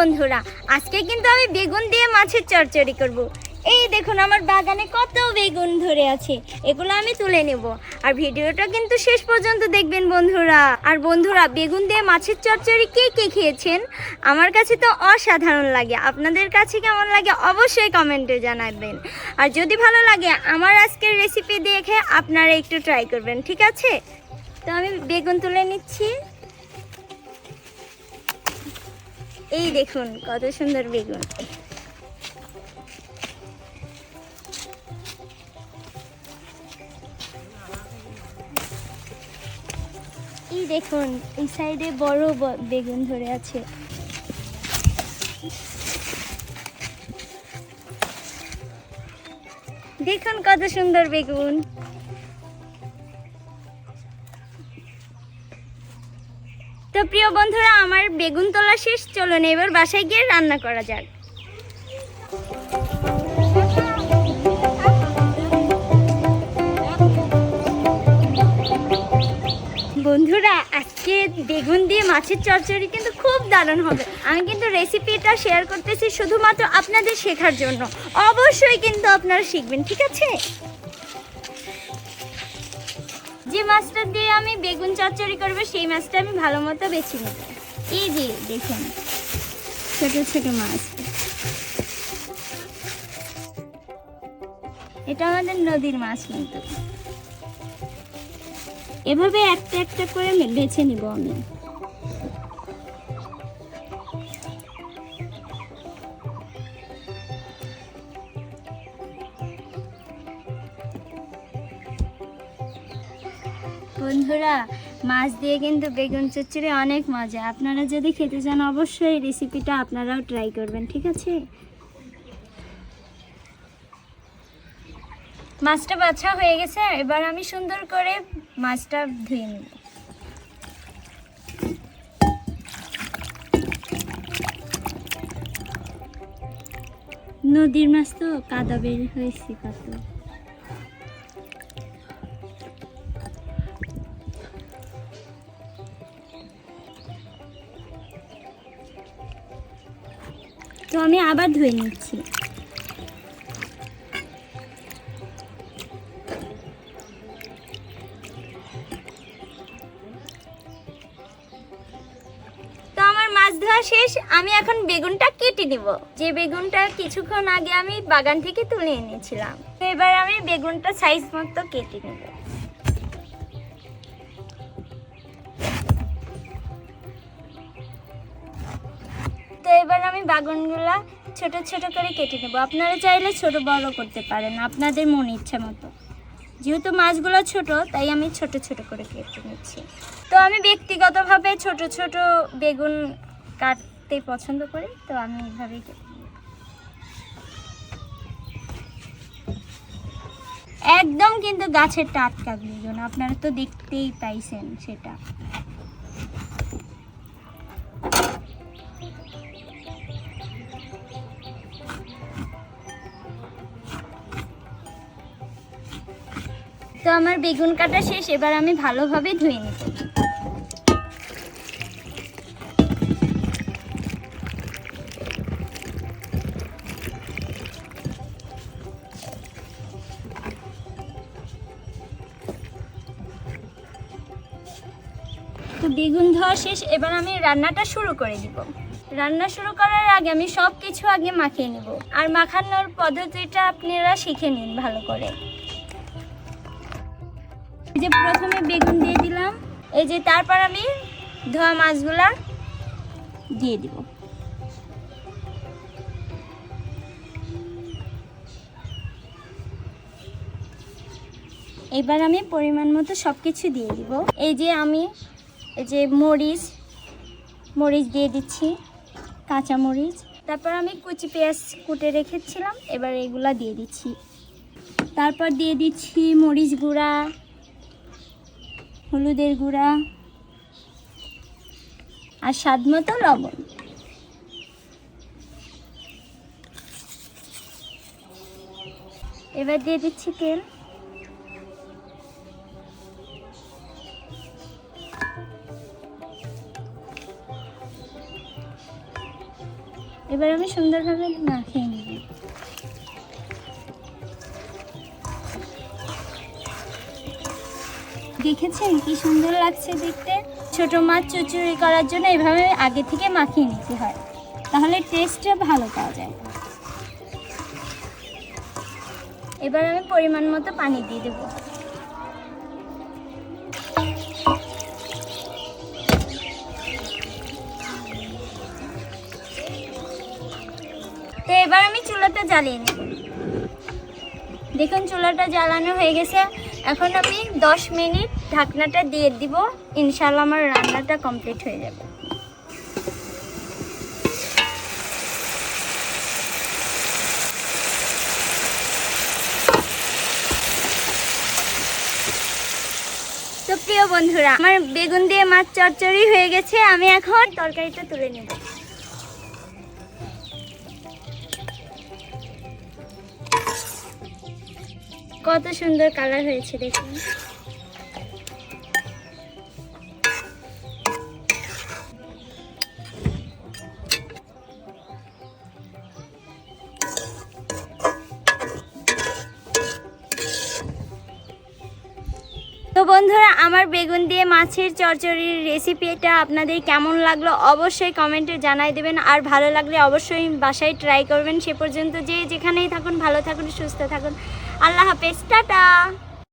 বন্ধুরা, আজকে কিন্তু আমি বেগুন দিয়ে মাছের চচ্চড়ি করব। এই দেখুন, আমার বাগানে কত বেগুন ধরে আছে, এগুলো আমি তুলে নেব। আর ভিডিওটা কিন্তু শেষ পর্যন্ত দেখবেন বন্ধুরা। আর বন্ধুরা, বেগুন দিয়ে মাছের চচ্চড়ি কে কে খেয়েছেন? আমার কাছে তো অসাধারণ লাগে। আপনাদের কাছে কেমন লাগে অবশ্যই কমেন্টে জানাবেন। আর যদি ভালো লাগে, আমার আজকের রেসিপি দেখে আপনারা একটু ট্রাই করবেন, ঠিক আছে? তো আমি বেগুন তুলে নিচ্ছি। এই দেখুন, কত সুন্দর বেগুন। এই দেখুন, এই সাইডে বড় বেগুন ধরে আছে। দেখুন কত সুন্দর বেগুন। তো প্রিয় বন্ধুরা, আমার বেগুন তোলা শেষ। চলুন এবার বাসায় গিয়ে রান্না করা যাক। বন্ধুরা, আজকে বেগুন দিয়ে মাছের চচ্চড়ি কিন্তু খুব দারুণ হবে। আমি কিন্তু রেসিপিটা শেয়ার করতেছি শুধুমাত্র আপনাদের শেখার জন্য। অবশ্যই কিন্তু আপনারা শিখবেন, ঠিক আছে? যে মাছটা দিয়ে আমি বেগুন চচ্চড়ি করব, সেই মাছটা আমি ভালো মতো বেছে নেব। এই যে দেখুন, ছোট ছোট মাছ। এটা আমাদের নদীর মাছ কিন্তু। এভাবে একটা একটা করে বেছে নিব আমি। বন্ধুরা, মাছ দিয়ে কিন্তু বেগুন চচ্চড়ি অনেক মজা। আপনারা যদি খেতে চান, অবশ্যই রেসিপিটা আপনারাও ট্রাই করবেন, ঠিক আছে? মাছটা বাছা হয়ে গেছে, এবার আমি সুন্দর করে মাছটা ধুয়ে নেব। নদীর মাছ তো কাদা বের হয়েছে কত। তো আমি আবার ধুয়ে নিচ্ছি। মাছ শেষ, আমি এখন বেগুনটা কেটে নিব। যে বেগুনটা কিছুক্ষণ আগে আমি বাগান থেকে তুলে এনেছিলাম। এবার আমি বেগুনটা সাইজ মতো কেটে নেব। বাগানগুলা ছোট ছোট করে কেটে নেব। আপনারা চাইলে ছোট বড় করতে পারেন, আপনাদের মন ইচ্ছা মতো। যেহেতু মাছগুলো ছোট, তাই আমি ছোট ছোট করে কেটে নিচ্ছি। তো আমি ব্যক্তিগতভাবে ছোট ছোট বেগুন কাটতে পছন্দ করি, তো আমি এইভাবেই কেটে। একদম কিন্তু গাছের টাটকা বেগুন, আপনারা তো দেখতেই পাইছেন সেটা। তো আমার বেগুন কাটা শেষ, এবার আমি ভালোভাবে ধুয়ে নেব। তো বেগুন ধোয়া শেষ, এবার আমি রান্নাটা শুরু করে দিব। রান্না শুরু করার আগে আমি সব কিছু আগে মাখিয়ে নেব। আর মাখানোর পদ্ধতিটা আপনারা শিখে নিন ভালো করে। যে প্রথমে বেগুন দিয়ে দিলাম। এই যে তারপর আমি ধোয়া মাছগুলা দিয়ে দিব। এবার আমি পরিমাণ মতো সব কিছু দিয়ে দিব। এই যে আমি এই যে মরিচ মরিচ দিয়ে দিচ্ছি কাঁচা মরিচ তারপর আমি কুচি পেঁয়াজ কুটে রেখেছিলাম, এবার এগুলা দিয়ে দিচ্ছি। তারপর দিয়ে দিচ্ছি মরিচ গুঁড়া। হলুদের গুঁড়া আর স্বাদ মতো লবণ। এবার দিয়ে দিচ্ছি তেল। এবার আমি সুন্দরভাবে মাখিয়ে নিব দেখেছেন? কি সুন্দর লাগছে দেখতে। ছোট মাছ চুচুরি করার জন্য এভাবে আগে থেকে মাখিয়ে নিতে হয়। তাহলে টেস্টটা ভালো পাওয়া যায়। এবার আমি পরিমাণ মতো পানি দিয়ে দেবো। তো এবার আমি চুলাটা জ্বালিয়ে নেব। দেখুন, চুলাটা জ্বালানো হয়ে গেছে। এখন আমি দশ মিনিট ঢাকনাটা দিয়ে দিব। ইনশাল্লাহ আমার রান্নাটা কমপ্লিট হয়ে যাবে। তো প্রিয় বন্ধুরা, আমার বেগুন দিয়ে মাছ চচ্চড়ি হয়ে গেছে। আমি এখন তরকারিটা তুলে নেব। কত সুন্দর কালার হয়েছে দেখুন। তো বন্ধুরা, আমার বেগুন দিয়ে মাছের চচ্চড়ির রেসিপিটা আপনাদের কেমন লাগল অবশ্যই কমেন্টে জানাই দেবেন। আর ভালো লাগলে অবশ্যই বাসায় ট্রাই করবেন। সে পর্যন্ত যে যেখানেই থাকুন, ভালো থাকুন, সুস্থ থাকুন। আল্লাহ হাফেজ টাটা।